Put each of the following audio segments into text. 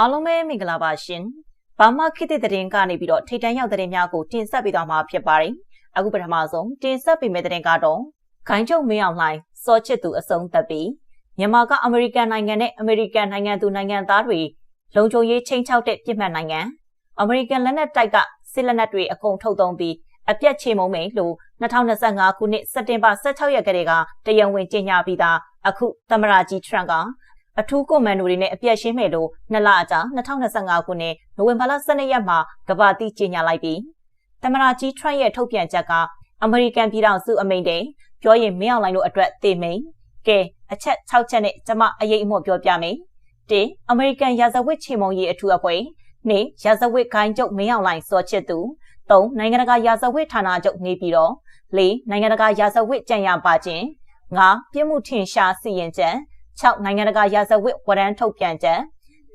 အားလုံးပဲမင်္ဂလာပါရှင်။ဘာမှခေတ်သစ်သတင်းကနေပြီးတော့ထိတ်တန့်ရောက်သတင်းများကိုတင်ဆက်ပေးသွားမှာဖြစ်ပါတယ်။အခုပထမဆုံးတင်ဆက်ပေးမယ့်သတင်းကတော့ခိုင်းချုပ်မင်းအောင်လှိုင်စောချစ်သူအဆုံးသတ်ပြီးမြန်မာကအမေရိကန်နိုင်ငံနဲ့အမေရိကန်နိုင်ငံသူနိုင်ငံသားတွေလုံခြုံရေးချိန်ချောက်တဲ့ပြည်မှတ်နိုင်ငံအမေရိကန်လက်နက်တိုက်ကစစ်လက်နက်တွေအကုန်ထုတ်သုံးပြီးအပြတ်ချေမှုံးမယ်လို့2025ခုနှစ်စက်တင်ဘာ16ရက်ကလေးကတရားဝင်ကြေညာပြီးသားအခုသမ္မတကြီးထရန့်က အထူးကွန်မန်ဒိုတွေနဲ့အပြည့်ရှင်းမယ်လို့နှစ်လအကြာ2025ခုနှစ်နိုဝင်ဘာလ12ရက်မှာကဘာတိကြေညာလိုက်ပြီးသမ္မတကြီးထရန့်ရဲ့ထုတ်ပြန်ချက်ကအမေရိကန်ပြည်ထောင်စုအမိန့်တဲ့ပြောရင်မင်းအောင်လိုင်းတို့အတွက်တေမိန်ကဲအချက်6ချက်နဲ့ကျွန်မအရေးအမော့ပြောပြမယ်၁အမေရိကန်ရာဇဝတ်ချေမှုန်းရေးအထူးအဖွဲ့၂ရာဇဝတ်ခိုင်းကျုပ်မင်းအောင်လိုင်းစောချစ်သူ၃နိုင်ငံတကာရာဇဝတ်ဌာနချုပ်နေပြည်တော်၄နိုင်ငံတကာရာဇဝတ်ကြံရပါခြင်း၅ပြစ်မှုထင်ရှားစီရင်ချက် 6နိုင်ငံတကာရာဇဝတ်ဝရမ်းထုတ်ပြန်ချက်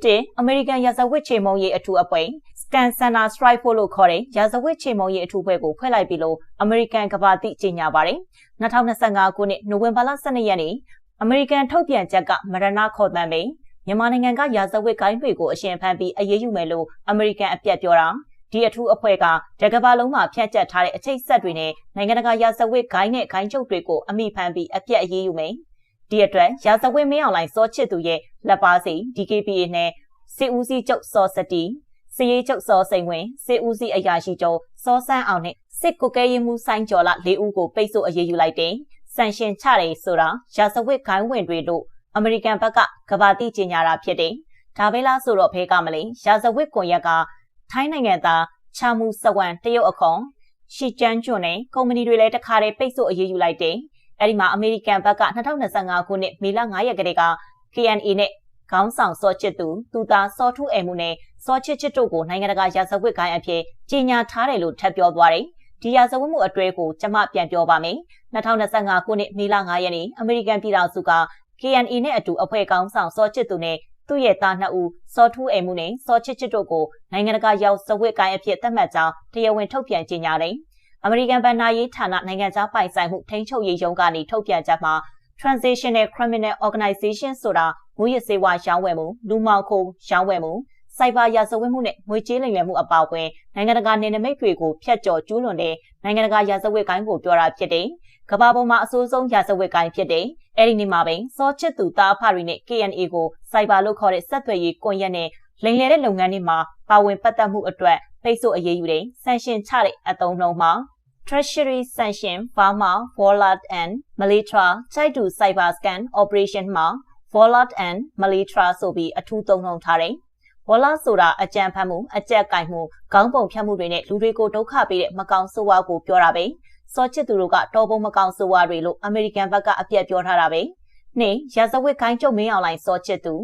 1အမေရိကန်ရာဇဝတ်ချေမှုန်းရေးအထူးအဖွဲ့ Scan Center Strike Force လို့ခေါ်တဲ့ရာဇဝတ်ချေမှုန်းရေးအထူးအဖွဲ့ကိုဖွဲ့လိုက်ပြီးလို့အမေရိကန်ကဘာတိကြေညာပါတယ်2025ခုနှစ်နိုဝင်ဘာလ12ရက်နေ့အမေရိကန်ထုတ်ပြန်ချက်ကမရဏခေါ်တမ်းပြီးမြန်မာနိုင်ငံကရာဇဝတ်ကိုင်းတွေကိုအရှင်ဖန်ပြီးအရေးယူမယ်လို့အမေရိကန်အပြတ်ပြောတာဒီအထူးအဖွဲ့ကတကဘာလုံးမှာဖြန့်ကျက်ထားတဲ့အချိတ်ဆက်တွေနဲ့နိုင်ငံတကာရာဇဝတ်ဂိုင်းနဲ့ဂိုင်းချုပ်တွေကိုအမိဖမ်းပြီးအပြတ်အရေးယူမယ် ဒီအတွက်ရာဇဝတ်မင်းအောင်လိုင်းစောချစ်သူရဲ့လက်ပါစီ DKPA နဲ့စစ်ဦးစီးချုပ်စောစတီစရေးချုပ်စောစိန်ဝင်စစ်ဦးစီးအရာရှိချုပ်စောဆန်းအောင်နဲ့စစ်ကိုကဲရင်မှုဆိုင်ကျော်လာ၄ဦးကိုပိတ်ဆို့အရေးယူလိုက်တယ်။ဆန်ရှင်ချတယ်ဆိုတာရာဇဝတ်ဂိုင်းဝင်တွေလို့အမေရိကန်ဘက်ကကဘာတိကြေညာတာဖြစ်တယ်။ဒါပဲလားဆိုတော့ဘဲကမလေးရာဇဝတ်ကွန်ရက်ကထိုင်းနိုင်ငံသားချာမူစဝမ်တရုတ်အခွန်ရှီကျန်းကျွန်းနဲ့ကုမ္ပဏီတွေလည်းတခါတည်းပိတ်ဆို့အရေးယူလိုက်တယ်။ အဲဒီမှာအမေရိကန်ဘက်က2025ခုနှစ်မေလ9ရက်ကတည်းက KNA နဲ့ခေါင်းဆောင်စောချစ်သူသူသားစောထူးအိမ်မှုနဲ့စောချစ်ချစ်တို့ကိုနိုင်ငံတကာရာဇဝတ်ဂိုင်းအဖြစ်ကြီးညာထားတယ်လို့ထပ်ပြောသွားတယ်။ဒီရာဇဝတ်မှုအတွေ့ကိုကျွန်မပြန်ပြောပါမယ်။2025ခုနှစ်မေလ9ရက်နေ့အမေရိကန်ပြည်ထောင်စုက KNA နဲ့အတူအဖွဲ့ကောင်းဆောင်စောချစ်သူနဲ့သူ့ရဲ့သားနှစ်ဦးစောထူးအိမ်မှုနဲ့စောချစ်ချစ်တို့ကိုနိုင်ငံတကာရောက်စဝတ်ကိုင်းအဖြစ်သတ်မှတ်ကြောင်းတရားဝင်ထုတ်ပြန်ကြေညာတယ်။ အမေရိကန်ဗန်နာရေးဌာနနိုင်ငံခြားပိုင်ဆိုင်မှုထိန်းချုပ်ရေးရုံးကနေထုတ်ပြန်ချက်မှာ Transitional Criminal Organization ဆိုတာငွေရစေဝါရောင်းဝယ်မှုလူမှောင်ခိုရောင်းဝယ်မှုစိုက်ဘာရာဇဝတ်မှုနဲ့ငွေကြေးလိမ်လည်မှုအပါအဝင်နိုင်ငံတကာနယ်နိမိတ်တွေကိုဖျက်ကျော်ကျူးလွန်တဲ့နိုင်ငံတကာရာဇဝတ်ကိုင်းကိုပြောတာဖြစ်တယ်။ကမ္ဘာပေါ်မှာအဆိုးဆုံးရာဇဝတ်ကိုင်းဖြစ်တယ်။အဲဒီနေ့မှာပင်စောချစ်သူတားဖရီနဲ့ KNA ကိုစိုက်ဘာလို့ခေါ်တဲ့ဆက်သွယ်ရေးကွန်ရက်နဲ့လိမ်လည်တဲ့လုပ်ငန်းတွေမှာပါဝင်ပတ်သက်မှုအတွက် ပိတ်ဆို့အရေးယူတဲ့ဆန်ရှင်ချတဲ့အသုံးနှုန်းမှာ Treasury Sanction Burma Wallet and Malitra တိုက်တူ Cyber Scan Operation မှာ Wallet and Malitra ဆိုပြီးအထူးသုံးနှုန်းထားတယ်။ Wallet ဆိုတာအကြံဖတ်မှုအကြက်ကင်မှုခေါင်းပုံဖြတ်မှုတွေနဲ့လူတွေကိုဒုက္ခပေးတဲ့မကောင်ဆိုးဝါးကိုပြောတာပဲ။စောချစ်သူတို့ကတော်ပုံမကောင်ဆိုးဝါးတွေလို့အမေရိကန်ဘက်ကအပြတ်ပြောထားတာပဲ။နှစ်ရာဇဝတ်ခိုင်းကျုံမင်းအောင်လိုင်းစောချစ်သူ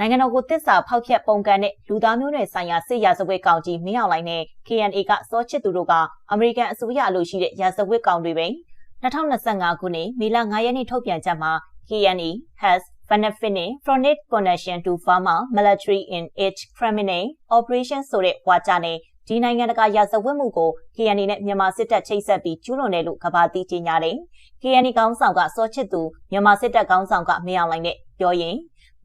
နိုင်ငံတော်ကိုတစ္ဆာဖောက်ဖျက်ပုံကန်တဲ့လူသားမျိုးနွယ်ဆိုင်ရာစစ်ရာဇဝတ်ကောင်ကြီးမင်းအောင်လှိုင်နဲ့ KNA ကစောချစ်သူတို့ကအမေရိကန်အစိုးရအလို့ရှိတဲ့ရာဇဝတ်ကောင်တွေပဲ2025ခုနှစ်မေလ9ရက်နေ့ထုတ်ပြန်ချက်မှာ KNA has benefited from its connection to Burma military in its criminal operation ဆိုတဲ့ဝါကြနဲ့ဒီနိုင်ငံတကာရာဇဝတ်မှုကို KNA နဲ့မြန်မာစစ်တပ်ချိတ်ဆက်ပြီးကျူးလွန်တယ်လို့ကဘာတိကြေညာတယ်။ KNA ကောင်းဆောင်ကစောချစ်သူမြန်မာစစ်တပ်ကောင်းဆောင်ကမင်းအောင်လှိုင်နဲ့ပြောရင်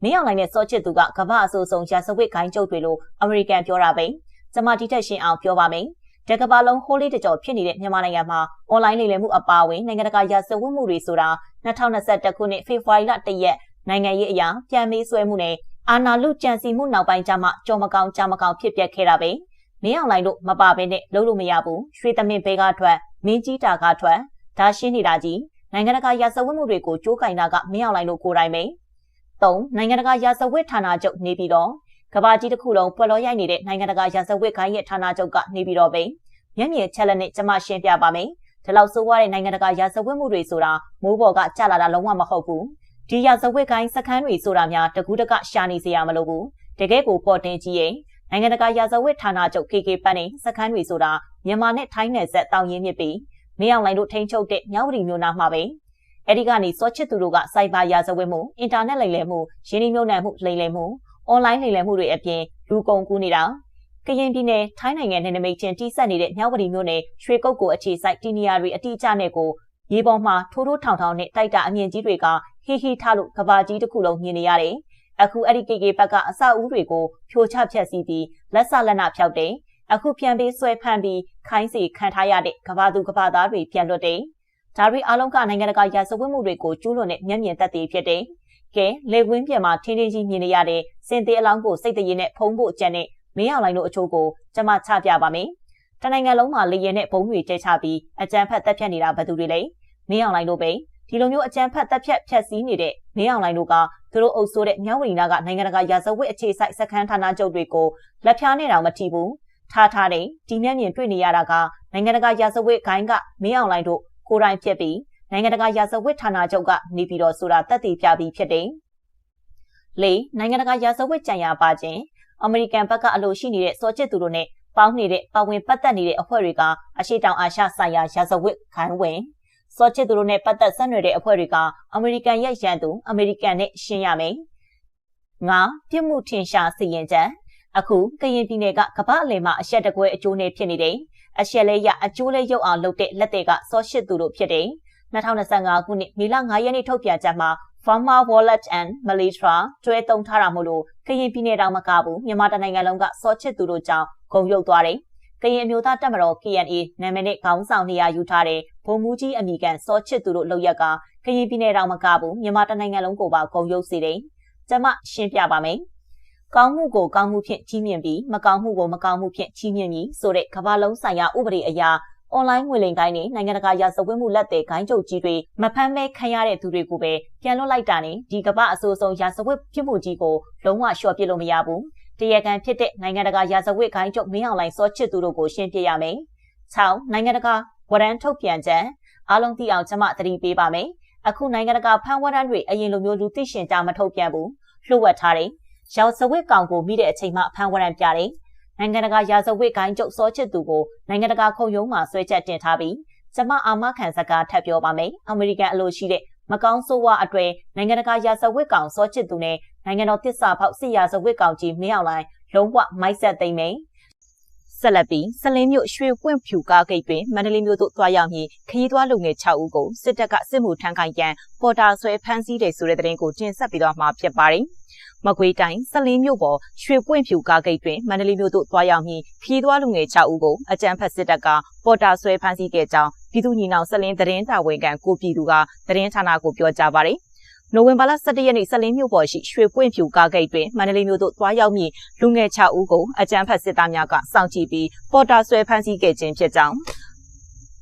မင်းအောင်လှိုင်နဲ့စောချစ်သူကကမ္ဘာအဆိုးဆုံးရာဇဝတ်ဂိုင်းကျုပ်တွေလို့အမေရိကန်ပြောတာပဲ။ကျွန်မဒီထက်ရှင်းအောင်ပြောပါမယ်။တကဘာလုံးဟိုးလေးတကြောဖြစ်နေတဲ့မြန်မာနိုင်ငံမှာအွန်လိုင်းလိမ်လည်မှုအပါအဝင်နိုင်ငံတကာရာဇဝတ်မှုတွေဆိုတာ2021ခုနှစ်ဖေဖော်ဝါရီလ1ရက်နိုင်ငံရေးအရာပြန်မေးဆွဲမှုနဲ့အာဏာလုကြံစီမှုနောက်ပိုင်းကျမှကြော်မကောင်ကြာမကောင်ဖြစ်ပျက်ခဲ့တာပဲ။မင်းအောင်လှိုင်တို့မပါဘဲနဲ့လုံးလို့မရဘူး။ရွှေသမင်ဘေးကထွက်မင်းကြီးတာကထွက်ဒါရှင်းနေတာကြီးနိုင်ငံတကာရာဇဝတ်မှုတွေကိုကြိုးကင်တာကမင်းအောင်လှိုင်တို့ကိုယ်တိုင်ပဲ။ 3နိုင်ငံတကာရာဇဝတ်ဌာနချုပ်နေပြီးတော့ကဘာကြီးတစ်ခုလုံးပွက်လောရိုက်နေတဲ့နိုင်ငံတကာရာဇဝတ်ခိုင်းရဲ့ဌာနချုပ်ကနေပြီးတော့ပဲမျက်မြင်ချက်လက်နဲ့ကျွန်မရှင်းပြပါမယ်ဒီလောက်ဆိုးွားတဲ့နိုင်ငံတကာရာဇဝတ်မှုတွေဆိုတာမိုးပေါ်ကကြလာတာလုံးဝမဟုတ်ဘူးဒီရာဇဝတ်ကိုင်းစခန်းတွေဆိုတာများတကူးတကရှာနေစရာမလိုဘူးတကယ်ကိုပေါ်တင်ကြီးရင်နိုင်ငံတကာရာဇဝတ်ဌာနချုပ် KK ပတ်နဲ့စခန်းတွေဆိုတာမြန်မာနဲ့ထိုင်းနယ်စပ်တောင်ရင်းမြစ်ပြီးမင်းအောင်လိုင်းတို့ထိန်းချုပ်တဲ့မြောက်ဝတီမြို့နာမှာပဲ အဲဒီကနေစောချစ်သူတို့ကစိုက်ဘာရာဇဝတ်မှုအင်တာနက်လိမ်လည်မှုရင်းနှီးမြှုပ်နှံမှုလိမ်လည်မှုအွန်လိုင်းလိမ်လည်မှုတွေအပြင်လူကုန်ကူးနေတာကရင်ပြည်နယ်ထိုင်းနိုင်ငံနယ်နိမိတ်ချင်းတိစက်နေတဲ့မြောက်ဝတီမြို့နယ်ရွှေကုတ်ကိုအခြေစိုက်တီနီယာတွေအတိအကျနဲ့ကိုရေပေါ်မှာထိုးထိုးထောင်ထောင်နဲ့တိုက်တာအမြင့်ကြီးတွေကဟီဟီထားလို့ကဘာကြီးတစ်ခုလုံးမြင်နေရတယ်အခုအဲ့ဒီ KK ဘက်ကအစအဦးတွေကိုဖြိုချဖျက်ဆီးပြီးလက်ဆလက်နဖျောက်တယ်အခုပြန်ပြီးဆွဲဖမ်းပြီးခိုင်းစီခံထားရတဲ့ကဘာသူကဘာသားတွေပြန်လွတ်တယ် ဒါတွေအားလုံးကနိုင်ငံတကာရာဇဝတ်မှုတွေကိုကျူးလွန်တဲ့မျက်မြင်သက်သေဖြစ်တယ်ကဲလေဝင်းပြန်မှာထင်းထင်းကြီးမြင်နေရတဲ့စင်သေးအလောင်းကိုစိတ်တရေနဲ့ဖုံးဖို့ကြံတဲ့မင်းအောင်လိုင်းတို့အချို့ကိုကျွန်မချပြပါမယ်။တနိုင်ငံလုံးမှာလေရင်နဲ့ဘုံတွေကျဲချပြီးအကြမ်းဖက်တပ်ဖြတ်နေတာဘယ်သူတွေလဲ။မင်းအောင်လိုင်းတို့ပဲဒီလိုမျိုးအကြမ်းဖက်တပ်ဖြတ်ဖြတ်စည်းနေတဲ့မင်းအောင်လိုင်းတို့ကသူတို့အုပ်ဆိုးတဲ့မြောက်ဝီနာကနိုင်ငံတကာရာဇဝတ်အခြေစိုက်စခန်းဌာနချုပ်တွေကိုလက်ဖြားနေတော့မထီဘူး။ထားထားတဲ့ဒီမျက်မြင်တွေ့နေရတာကနိုင်ငံတကာရာဇဝတ်ဂိုင်းကမင်းအောင်လိုင်းတို့ ကိုယ်တိုင်ဖြစ်ပြီးနိုင်ငံတကာရာဇဝတ်ဌာနချုပ်ကနေပြီးတော့ဆိုတာတက်တည်ပြပြီးဖြစ်တယ်။လေးနိုင်ငံတကာရာဇဝတ်ကြံရပါခြင်းအမေရိကန်ဘက်ကအလို့ရှိနေတဲ့စောချစ်သူတို့နဲ့ပေါင်းနေတဲ့ပါဝင်ပတ်သက်နေတဲ့အဖွဲ့တွေကအရှိတောင်အာရှဆိုင်ရာရာဇဝတ်ခိုင်းဝင်စောချစ်သူတို့နဲ့ပတ်သက်ဆက်နွယ်တဲ့အဖွဲ့တွေကအမေရိကန်ရဲ့ရန်သူအမေရိကန်နဲ့ရှင်းရမယ်။ငါပြစ်မှုထင်ရှားစီရင်ချက်အခုကရင်ပြည်နယ်ကကပအလယ်မှာအရှက်တကွဲအကျိုးနဲ့ဖြစ်နေတယ်။ အရှက်လေးရအကျိုးလေးရုပ်အောင်လုပ်တဲ့လက်တွေကစောရှစ်သူတို့ဖြစ်တယ်။2025ခုနှစ်မေလ9ရက်နေ့ထုတ်ပြန်ချက်မှာ Farmer Wallet and Malitra ကျွဲတုံထားတာမို့လို့ကရင်ပြည်နယ်တောင်မကဘူးမြန်မာတနိုင်ငံလုံးကစောချစ်သူတို့ကြောင့်ဂုံရုပ်သွားတယ်။ကရင်အမျိုးသားတပ်မတော် KNA နာမည်နဲ့ခေါင်းဆောင်နေရာယူထားတဲ့ဗိုလ်မှူးကြီးအမိကန်စောချစ်သူတို့လောက်ရက်ကကရင်ပြည်နယ်တောင်မကဘူးမြန်မာတနိုင်ငံလုံးကိုပါဂုံရုပ်စေတယ်။ကျွန်မရှင်းပြပါမယ်။ ကောင်းမှုကိုကောင်းမှုဖြင့်ကြီးမြင့်ပြီးမကောင်းမှုကိုမကောင်းမှုဖြင့်ကြီးမြင့်ပြီးဆိုတဲ့ကမ္ဘာလုံးဆိုင်ရာဥပဒေအရာအွန်လိုင်းငွေလိမ်ကိုင်းနဲ့နိုင်ငံတကာရာဇဝတ်မှုလက်သည်ဂိုင်းချုပ်ကြီးတွေမဖမ်းမဲခံရတဲ့သူတွေကိုပဲပြန်လွတ်လိုက်တာနဲ့ဒီကမ္ဘာအဆိုးဆုံးရာဇဝတ်ဖြစ်မှုကြီးကိုလုံးဝလျှော့ပြစ်လို့မရဘူး။တရားခံဖြစ်တဲ့နိုင်ငံတကာရာဇဝတ်ဂိုင်းချုပ်မင်းအောင်လှိုင်စောချစ်သူတို့ကိုရှင်းပြရမယ်။၆နိုင်ငံတကာဝရမ်းထုတ်ပြန်ချက်အားလုံးသိအောင်ကျွန်မသတိပေးပါမယ်။အခုနိုင်ငံတကာဖမ်းဝရမ်းတွေအရင်လိုမျိုးလူသိရှင်ကြမထုတ်ပြန်ဘူး။လှုပ်ဝက်ထားတယ်။ ရောက်စဝစ်ကောင်ကိုမိတဲ့အချိန်မှဖမ်းဝရမ်းပြတယ်။နိုင်ငံတကာရာဇဝတ်ဂိုင်းကျုပ်စောချစ်သူကိုနိုင်ငံတကာခုံရုံးမှာဆွဲချက်တင်ထားပြီးကျမအာမခံစကားထပ်ပြောပါမယ်။အမေရိကန်အလို့ရှိတဲ့မကောင်းဆိုးဝါအတွေ့နိုင်ငံတကာရာဇဝတ်ကောင်စောချစ်သူနဲ့နိုင်ငံတော်တစ္ဆာဖောက်စစ်ရာဇဝတ်ကောင်ကြီးမင်းအောင်လိုင်းလုံးဝမိုက်ဆက်သိမ့်မယ်။ဆက်လက်ပြီးစလင်းမြို့ရွှေပွင့်ဖြူကားဂိတ်တွင်မန္တလေးမြို့သို့သွားရောက်ပြီးခရီးသွားလူငယ်6ဦးကိုစစ်တပ်ကစစ်မှုထမ်းခိုင်ရန်ပေါ်တာဆွဲဖမ်းဆီးတယ်ဆိုတဲ့သတင်းကိုတင်ဆက်ပြီးတော့မှာဖြစ်ပါတယ်။ မကွေးတိုင်းစလင်းမြို့ပေါ်ရွှေပွင့်ဖြူကားဂိတ်တွင်မန္တလေးမြို့သို့သွားရောက်ပြီးခီးသွားလူငယ်6ဦးကိုအကြမ်းဖက်စစ်တပ်ကပေါ်တာဆွဲဖမ်းဆီးခဲ့ကြောင်းပြည်သူ့ညီနောင်စလင်းသတင်းတာဝန်ခံကိုပြည်သူကသတင်းဌာနကိုပြောကြားပါတယ်။နိုဝင်ဘာလ17ရက်နေ့စလင်းမြို့ပေါ်ရှိရွှေပွင့်ဖြူကားဂိတ်တွင်မန္တလေးမြို့သို့သွားရောက်ပြီးလူငယ်6ဦးကိုအကြမ်းဖက်စစ်သားများကစောင့်ကြည့်ပြီးပေါ်တာဆွဲဖမ်းဆီးခဲ့ခြင်းဖြစ်ကြောင်း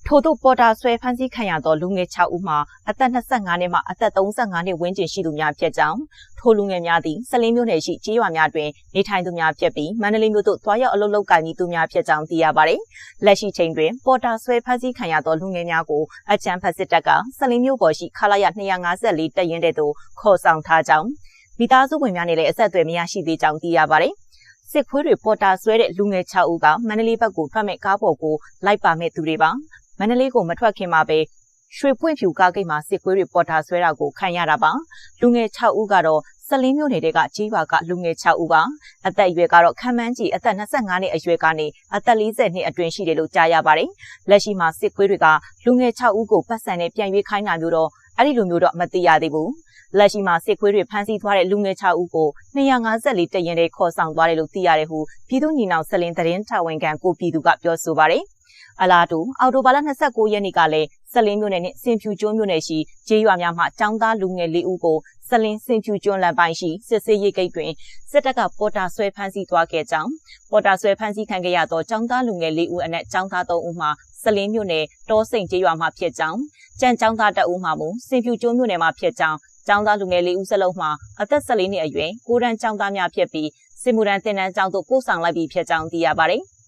ထို့သို့ပေါ်တာဆွဲဖမ်းဆီးခံရသောလူငယ်6ဦးမှာအသက်25နှစ်မှအသက်35နှစ်ဝန်းကျင်ရှိသူများဖြစ်ကြောင်းထိုလူငယ်များသည်စလင်းမြို့နယ်ရှိကျေးရွာများတွင်နေထိုင်သူများဖြစ်ပြီးမန္တလေးမြို့သို့သွားရောက်အလုပ်လုပ်ကိုင်သူများဖြစ်ကြောင်းသိရပါတယ်။လက်ရှိချိန်တွင်ပေါ်တာဆွဲဖမ်းဆီးခံရသောလူငယ်များကိုအကြံဖတ်စစ်တပ်ကစလင်းမြို့ပေါ်ရှိခလာရ254တပ်ရင်းတဲ့သို့ခေါ်ဆောင်ထားကြောင်းမိသားစုဝင်များနဲ့လည်းအဆက်အသွယ်မရရှိသေးကြောင်းသိရပါတယ်။စစ်ခွေးတွေပေါ်တာဆွဲတဲ့လူငယ်6ဦးကမန္တလေးဘက်ကိုထွက်မဲ့ကားပေါ်ကိုလိုက်ပါမဲ့သူတွေပါ မန္တလေးကိုမထွက်ခင်မှာပဲရွှေပွင့်ဖြူကားဂိတ်မှာစစ်ခွေးတွေပေါ်တာဆွဲတာကိုခံရတာပါလူငယ်6ဦးကတော့စလင်းမြို့နယ်ကကြီးပါကလူငယ်6ဦးပါအသက်အရွယ်ကတော့ခမ်းမန်းကြီးအသက်25နှစ်အရွယ်ကနေအသက်40နှစ်အတွင်းရှိတယ်လို့ကြားရပါတယ်လက်ရှိမှာစစ်ခွေးတွေကလူငယ်6ဦးကိုပတ်စံနဲ့ပြန်ရွေးခိုင်းတာမျိုးတော့အဲ့ဒီလိုမျိုးတော့မသိရသေးဘူးလက်ရှိမှာစစ်ခွေးတွေဖမ်းဆီးသွားတဲ့လူငယ်6ဦးကို254တရင်တွေခေါ်ဆောင်သွားတယ်လို့သိရတယ်ဟုပြည်သူညီနောင်စလင်းသတင်းတာဝန်ခံကိုပြည်သူကပြောဆိုပါတယ် အလားတူအော်တိုဘာလ29ရက်နေ့ကလည်းစလင်းမြို့နယ်နဲ့စင်ဖြူကျွန်းမြို့နယ်ရှိကျေးရွာများမှចောင်းသားလူငယ်၄ဦးကိုစလင်းစင်ဖြူကျွန်းလမ်းပိုင်းရှိစစ်ဆေးရေးဂိတ်တွင်စစ်တပ်ကပေါ်တာဆွဲဖမ်းဆီးသွားခဲ့ကြောင်းပေါ်တာဆွဲဖမ်းဆီးခံခဲ့ရသောចောင်းသားလူငယ်၄ဦးအနက်ចောင်းသား၃ဦးမှစလင်းမြို့နယ်တောစိန်ကျေးရွာမှဖြစ်ကြောင်းကြံចောင်းသားတအူးမှမူစင်ဖြူကျွန်းမြို့နယ်မှဖြစ်ကြောင်းကျောင်းသားလူငယ်လေးဦးစလုံးမှာအသက်14နှစ်အရွယ်ကိုရန်ကျောင်းသားများဖြစ်ပြီးစစ်မှုရန်တင်နန်းကျောင်းသို့ပို့ဆောင်လိုက်ပြီးဖြစ်ကြောင်းသိရပါတယ်။